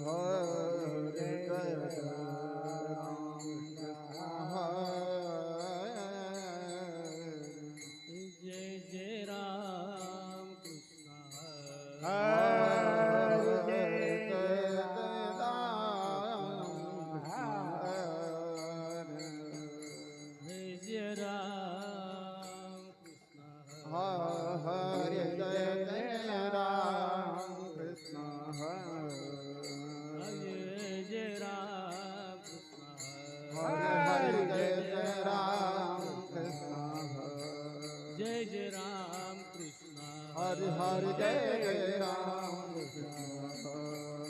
हरे જય જય રામ કૃષ્ણ. હર હર જય જય રામ કૃષ્ણ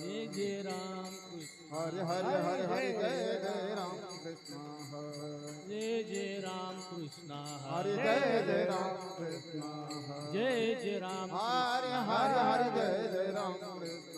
જય જય રામ કૃષ્ણ. હર હર હર હર જય જય રામ કૃષ્ણ. જય જય રામ કૃષ્ણ. હર જય જય રામ કૃષ્ણ. જય જય રામ હર હર હર જય જય રામ કૃષ્ણ.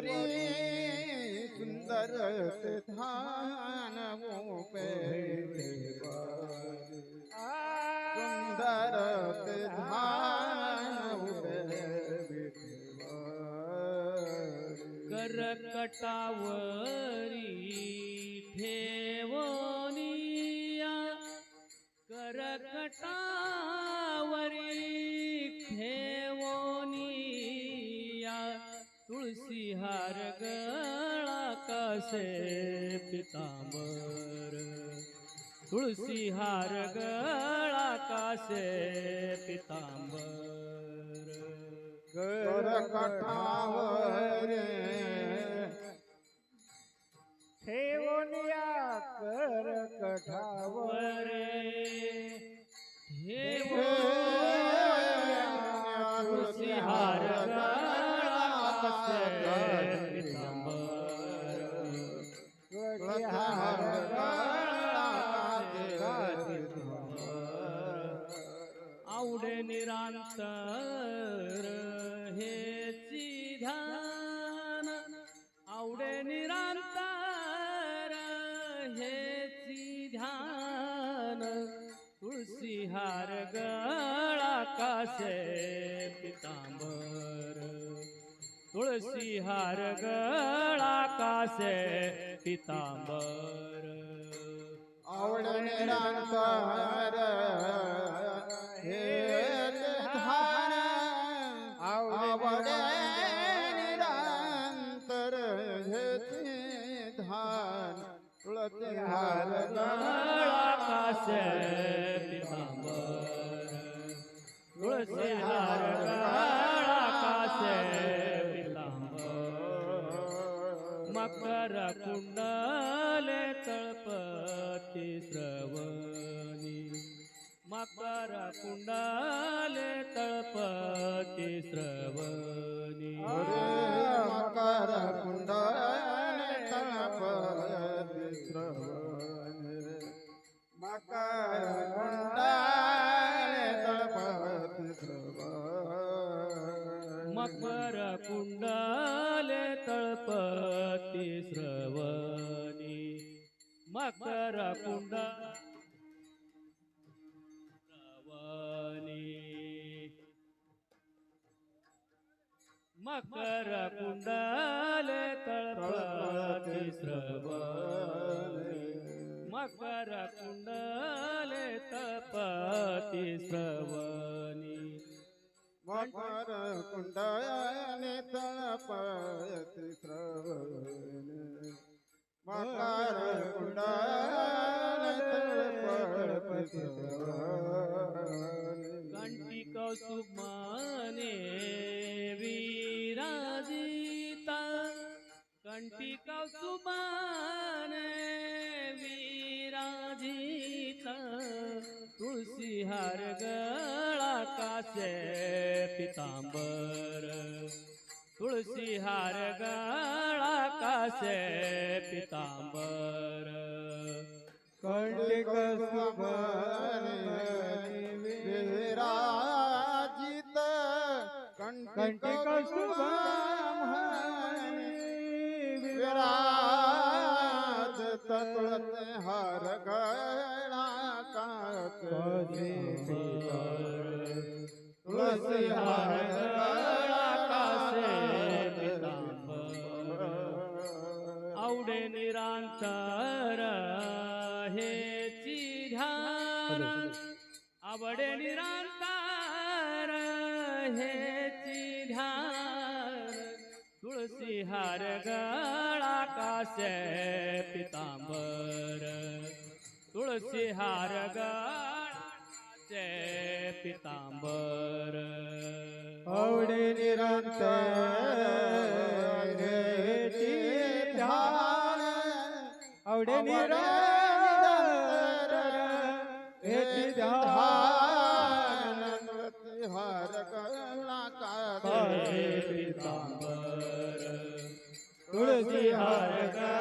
विठेवरी वरी सुंदर ध्यान सुंदर ध्यान करकटावरी ठेवनिया करकटावरी कसे पितांबर तुळशी हार गळा कासे पितांबर. कर कठावर ठेवूनिया कर कठावर निरांतर हेची ध्यान आवडे निरांतर हेची ध्यान तुळशी हार गळा कासे पितांबर. तुळशी हार गळा कासे पितांबर. आवड निरांतर हे तुळसी कासे तुळशी हार कासे मकर कुंडले तळपती श्रवणी मकर कुंडले तळपती श्रवणी श्रवणी मकर कुंडले तळपती श्रवणी. मकर कुंडले तळपती श्रवणी. मकर कुंडयाने तळपयती श्रवण. मकार कुंडयाने तळपयती श्रवण कौसुमाने विराजिता. कंठी कौसुमाने विराजिता. तुलसी हर गळा कासे पितांबर. तुळसी हार गळा कासे पितांबर. कंटिक विराजित? कंटिक निरांतर हे ध्यान। आवडे निरांतर हे ध्यान। तुळसी हार गळा कासे पितांबर। तुळसी हार गळा पितांबर। आवडे निरांतर आवडे निरंतर हेची ध्यान हार गळा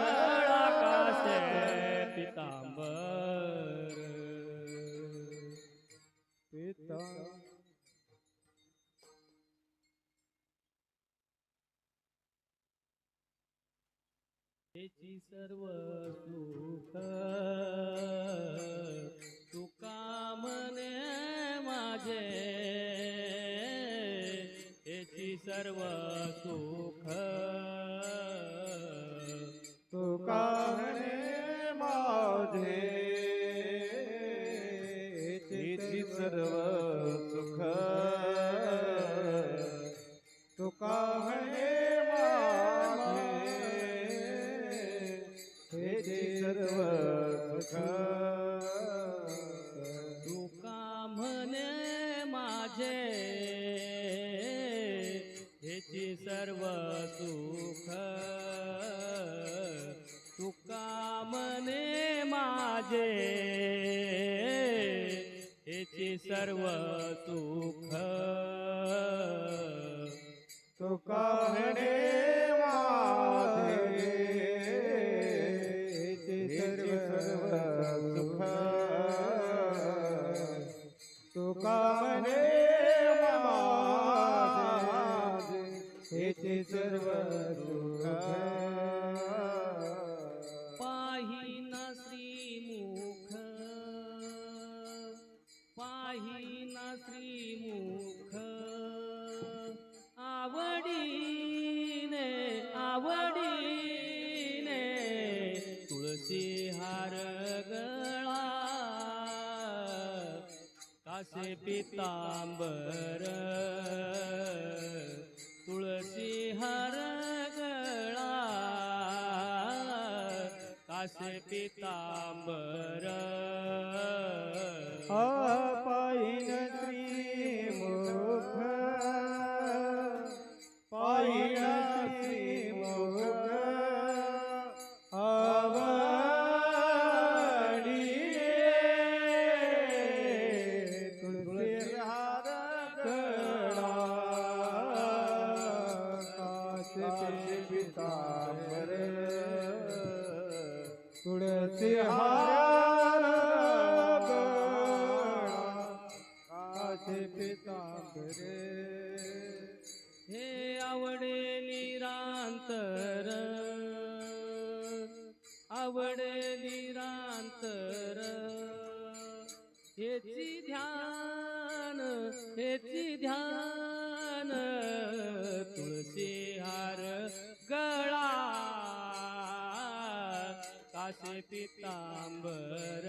त्याची सर्व सुख माझे. हेची सर्व सुख. तुका सर्व सुख. कासे पितांबर तुळसी हर गळा कासे पितांबर. हे आवडे निरांतर आवडे निरांतर हेची ध्यान हेची ध्यान पितांबर.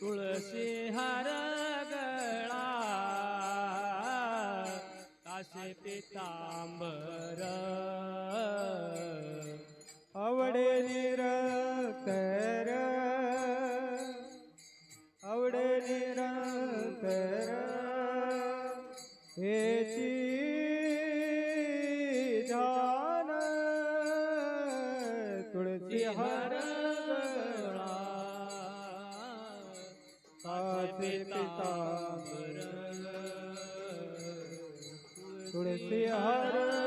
तुळशी हर गळा काशी पितांबर. काचे पितांबर हर